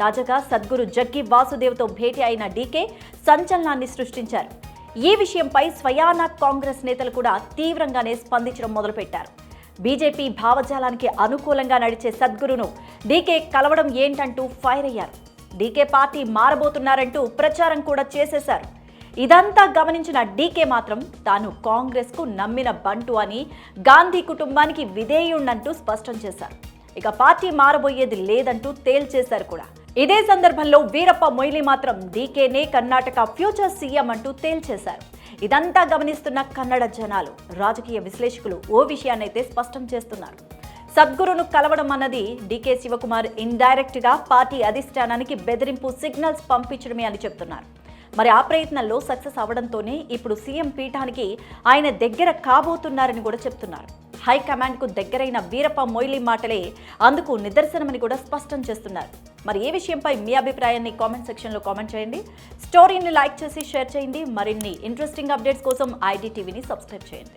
తాజాగా సద్గురు జగ్గి వాసుదేవ్తో భేటీ అయిన డీకే సంచలనాన్ని సృష్టించారు. ఈ విషయంపై స్వయాన కాంగ్రెస్ నేతలు కూడా తీవ్రంగానే స్పందించడం మొదలుపెట్టారు. బీజేపీ భావజాలానికి అనుకూలంగా నడిచే సద్గురును డీకే కలవడం ఏంటంటూ ఫైర్ అయ్యారు. డీకే పార్టీ మారబోతున్నారంటూ ప్రచారం కూడా చేసేశారు. ఇదంతా గమనించిన డీకే మాత్రం తాను కాంగ్రెస్కు నమ్మిన బంటు అని గాంధీ కుటుంబానికి విధేయుండంటూ స్పష్టం చేశారు. ఇక పార్టీ మారబోయేది లేదంటూ తేల్చేశారు కూడా. ఇదే సందర్భంలో వీరప్ప మొయిలీ మాత్రం డీకేనే కర్ణాటక ఫ్యూచర్ సీఎం అంటూ తేల్చేశారు. ఇదంతా గమనిస్తున్న కన్నడ జనాలు రాజకీయ విశ్లేషకులు ఓ విషయాన్నైతే స్పష్టం చేస్తున్నారు. సద్గురును కలవడం అన్నది డీకే శివకుమార్ ఇండైరెక్ట్గా పార్టీ అధిష్టానానికి బెదిరింపు సిగ్నల్స్ పంపించడమే అని చెప్తున్నారు. మరి ఆ ప్రయత్నంలో సక్సెస్ అవడంతోనే ఇప్పుడు సీఎం పీఠానికి ఆయన దగ్గర కాబోతున్నారని కూడా చెప్తున్నారు. హైకమాండ్కు దగ్గరైన వీరప్ప మొయిలీ మాటలే అందుకు నిదర్శనమని కూడా స్పష్టం చేస్తున్నారు. మరి ఏ విషయంపై మీ అభిప్రాయాన్ని కామెంట్ సెక్షన్లో కామెంట్ చేయండి. స్టోరీని లైక్ చేసి షేర్ చేయండి. మరిన్ని ఇంట్రెస్టింగ్ అప్డేట్స్ కోసం ఐడి టీవీని సబ్స్క్రైబ్ చేయండి.